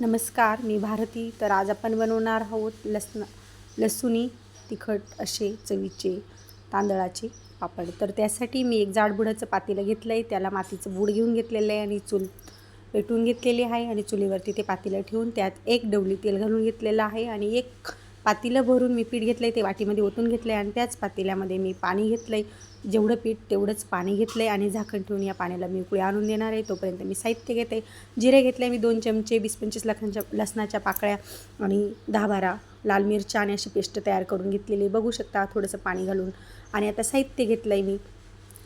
नमस्कार मी भारती. तर आज आपण बनवणार आहोत लसण लसुणी तिखट असे चवीचे तांदळाचे पापड. तर त्यासाठी मी एक जाडबुडाचं पातेलं घेतलं आहे त्याला मातीचं बूड घेऊन घेतलेलं आहे आणि चूल पेटून घेतलेली आहे आणि चुलीवरती ते पातेलं ठेवून त्यात एक डवली तेल घालून घेतलेलं आहे आणि एक पातीलं भरून मी पीठ घेतलं आहे ते वाटीमध्ये ओतून घेतलं आहे आणि त्याच पातेल्यामध्ये मी पाणी घेतलं आहे जेवढं पीठ तेवढंच पाणी घेतलं आहे आणि झाकण ठेवून या पाण्याला मी उकळी आणून देणार आहे. तोपर्यंत मी साहित्य घेते. जिरे घेतले आहे मी दोन चमचे वीस पंचवीस लाखांच्या लसणाच्या पाकळ्या आणि दहा बारा लाल मिरच्या आणि अशी पेस्ट तयार करून घेतलेली बघू शकता थोडंसं पाणी घालून. आणि आता साहित्य घेतलं आहे मी.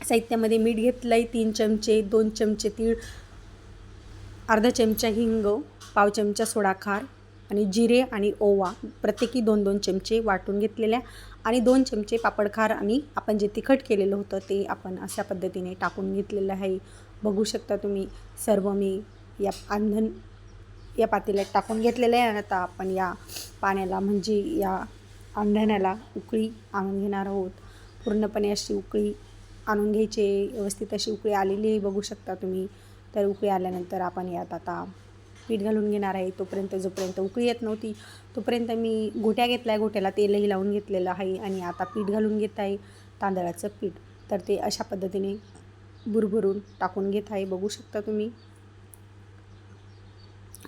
साहित्यामध्ये मीठ घेतलं आहे तीन चमचे दोन चमचे तीळ अर्धा चमचा हिंग पाव चमचा सोडा खार आणि जिरे आणि ओवा प्रत्येकी दोन दोन चमचे वाटून घेतलेल्या आणि दोन चमचे पापडखार आणि आपण जे तिखट केलेलं होतं ते आपण अशा पद्धतीने टाकून घेतलेलं आहे. बघू शकता तुम्ही सर्व मी या आंधण या पातेल्यात टाकून घेतलेलं आहे आणि आता आपण या पाण्याला म्हणजे या आंधण्याला उकळी आणून घेणार आहोत. पूर्णपणे अशी उकळी आणून घ्यायची व्यवस्थित अशी उकळी आलेली बघू शकता तुम्ही. तर उकळी आल्यानंतर आपण यात आता पीठ घालून घेणार आहे तोपर्यंत जोपर्यंत उकळी येत नव्हती तोपर्यंत मी गोट्या घेतला आहे गोट्याला तेलही लावून घेतलेलं आहे आणि आता पीठ घालून घेत आहे तांदळाचं पीठ. तर ते अशा पद्धतीने भुरभरून टाकून घेत आहे बघू शकता तुम्ही.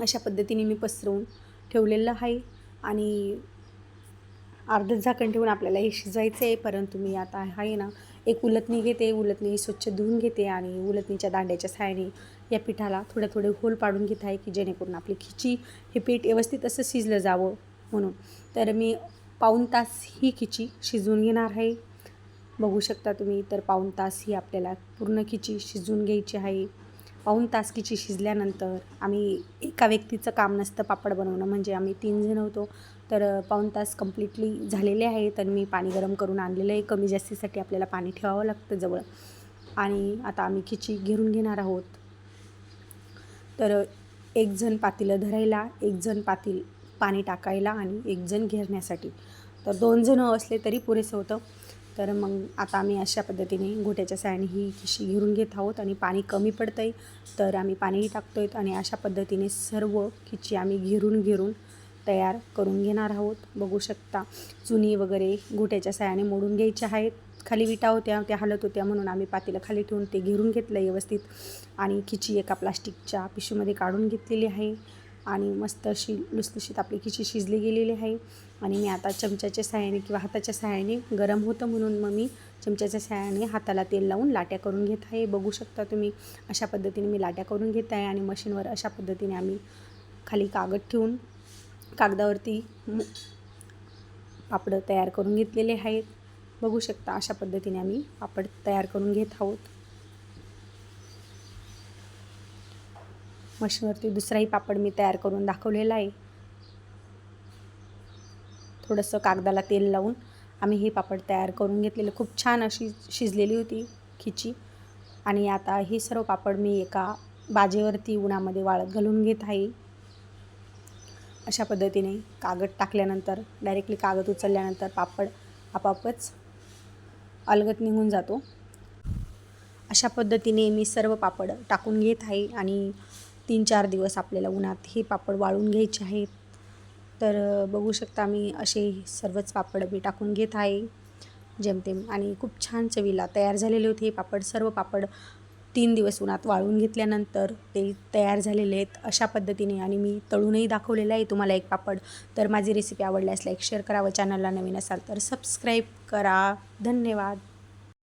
अशा पद्धतीने मी पसरवून ठेवलेलं आहे आणि अर्धच झाकण ठेवून आपल्याला हे शिजवायचं आहे परंतु मी आता आहे ना एक उलटणी घेते उलटणी स्वच्छ धुवून घेते आणि उलटणीच्या दांड्याच्या सहाय्याने या पिठाला थोडे थोडे होल पाडून घेत आहे की जेणेकरून आपली खिची हे पीठ व्यवस्थित असं शिजलं जावं म्हणून. तर मी पाऊण तास ही खिची शिजवून घेणार आहे. बघू शकता तुम्ही तर पाऊण तास ही आपल्याला पूर्ण खिची शिजवून घ्यायची आहे. पाऊण तास खिची शिजल्यानंतर आम्ही एका व्यक्तीचं काम नसतं पापड बनवणं म्हणजे आम्ही तीन जण होतो. तर पाऊण तास कम्प्लिटली झालेले आहे तर मी पाणी गरम करून आणलेलं आहे. कमी जास्तीसाठी आपल्याला पाणी ठेवावं लागतं जवळ. आणि आता आम्ही खिची घेरून घेणार आहोत. तर एक जण पातेलं धरायला एक जण पातील पाणी टाकायला आणि एक जण घेरण्यासाठी. तर दोन जणं असले तरी पुरेसं होतं. तर मग आता आम्ही अशा पद्धतीने घोट्याच्या साह्याने ही खिशी घेरून घेत आहोत आणि पाणी कमी पडतं आहे तर आम्ही पाणीही टाकतो आहेत आणि अशा पद्धतीने सर्व खिची आम्ही घेरून घेरून तयार करून घेणार आहोत. बघू शकता चुनी वगैरे घोट्याच्या सायाने मोडून घ्यायच्या आहेत. खाली विटा होत्या त्या हलत होत्या म्हणून आम्ही पातेलं खाली ठेवून ते घेरून घेतलं व्यवस्थित. आणि खिची एका प्लास्टिकच्या पिशवीमध्ये काढून घेतलेली आहे. आणि मस्त अशी लुसलुशीत आपली खिची शिजली गेलेली आहे. आणि मी आता चमच्याच्या सहाय्याने किंवा हाताच्या सहाय्याने गरम होतं म्हणून मग मी चमच्याच्या सहाय्याने हाताला तेल लावून लाट्या करून घेत आहे. बघू शकता तुम्ही अशा पद्धतीने मी लाट्या करून घेत आहे. आणि मशीनवर अशा पद्धतीने आम्ही खाली कागद ठेवून कागदावरती पापड पापडं तयार करून घेतलेले आहेत. बघू शकता अशा पद्धतीने आम्ही पापड तयार करून घेत आहोत. मशीनवरती दुसराही पापड मी तयार करून दाखवलेला आहे. थोडंसं कागदाला तेल लावून आम्ही हे पापड तयार करून घेतलेलं. खूप छान अशी शिजलेली होती खिची. आणि आता हे सर्व पापड मी एका बाजेवरती उन्हामध्ये वाळत घालून घेत आहे. अशा पद्धतीने कागद टाकल्यानंतर डायरेक्टली कागद उचलल्यानंतर पापड आपापच अलगत निघून जातो. अशा पद्धतीने मी सर्व पापड टाकून घेत आहे आणि तीन चार दिवस आपल्याला उन्हात हे पापड वाळून घ्यायचे आहेत. तर बघू शकता मी असे सर्वच पापड मी टाकून घेत आहे. जेमतेम आणि खूप छान चवीला तयार झालेले होते हे पापड. सर्व पापड तीन दिवस उन्हात वाळून घेतल्यानंतर ते तयार झालेले आहेत अशा पद्धतीने आणि मी तळूनही दाखवलेलं आहे तुम्हाला एक पापड. तर माझी रेसिपी आवडल्यास लाईक शेअर करा व चॅनलला नवीन असाल तर सबस्क्राईब करा. धन्यवाद.